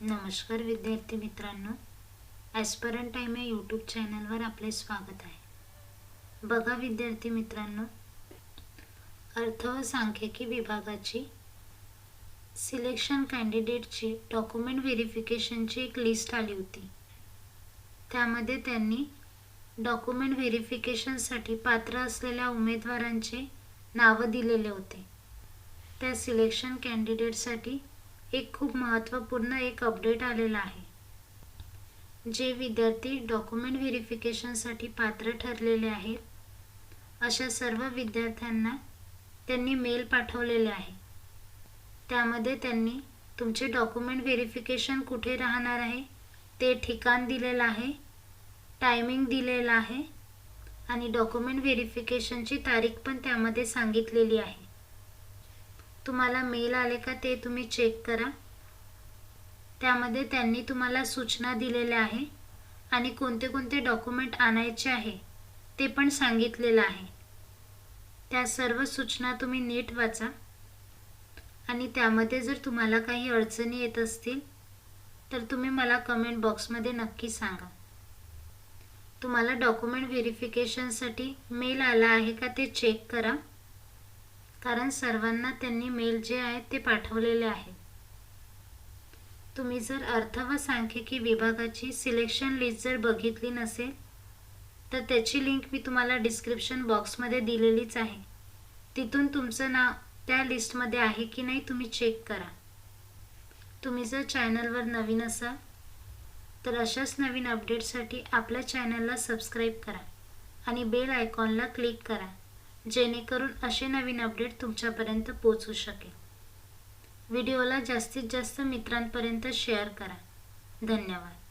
नमस्कार विद्यार्थी मित्रांनो ॲस्परंट टाईम या यूट्यूब चॅनलवर आपले स्वागत आहे. बघा विद्यार्थी मित्रांनो अर्थ व सांख्यिकी विभागाची सिलेक्शन कॅन्डिडेटची डॉक्युमेंट व्हेरिफिकेशनची एक लिस्ट आली होती. त्यामध्ये त्यांनी डॉक्युमेंट व्हेरिफिकेशनसाठी पात्र असलेल्या उमेदवारांचे नावं दिलेले होते. त्या सिलेक्शन कॅन्डिडेटसाठी एक खूप महत्त्वपूर्ण एक अपडेट आलेला आहे. जे विद्यार्थी डॉक्युमेंट व्हेरिफिकेशनसाठी पात्र ठरलेले आहेत अशा सर्व विद्यार्थ्यांना त्यांनी मेल पाठवलेले आहे. त्यामध्ये त्यांनी तुमचे डॉक्युमेंट व्हेरिफिकेशन कुठे राहणार आहे ते ठिकाण दिलेलं आहे टायमिंग दिलेलं आहे आणि डॉक्युमेंट व्हेरिफिकेशनची तारीख पण त्यामध्ये सांगितलेली आहे. तुम्हाला मेल आले का ते तुम्ही चेक करा. त्यामध्ये त्यांनी तुम्हाला सूचना दिलेल्या आहे आणि कोणते कोणते डॉक्युमेंट आणायचे आहे ते पण सांगितलेलं आहे. त्या सर्व सूचना तुम्ही नीट वाचा आणि त्यामध्ये जर तुम्हाला काही अडचणी येत असतील तर तुम्ही मला कमेंट बॉक्समध्ये नक्की सांगा. तुम्हाला डॉक्युमेंट व्हेरिफिकेशनसाठी मेल आला आहे का ते चेक करा. कारण सर्वांना त्यांनी मेल जे आहेत ते पाठवलेले आहे. तुम्ही जर अर्थ व सांख्यिकी विभागाची सिलेक्शन लिस्ट जर बघितली नसेल तर त्याची लिंक मी तुम्हाला डिस्क्रिप्शन बॉक्समध्ये दिलेलीच आहे. तिथून तुमचं नाव त्या लिस्टमध्ये आहे की नाही तुम्ही चेक करा. तुम्ही जर चॅनलवर नवीन असाल तर अशाच नवीन अपडेटसाठी आपल्या चॅनलला सबस्क्राईब करा आणि बेल आयकॉनला क्लिक करा. जेणेकरून असे नवीन अपडेट तुमच्यापर्यंत पोचू शकेल. व्हिडिओला जास्तीत जास्त मित्रांपर्यंत शेअर करा. धन्यवाद.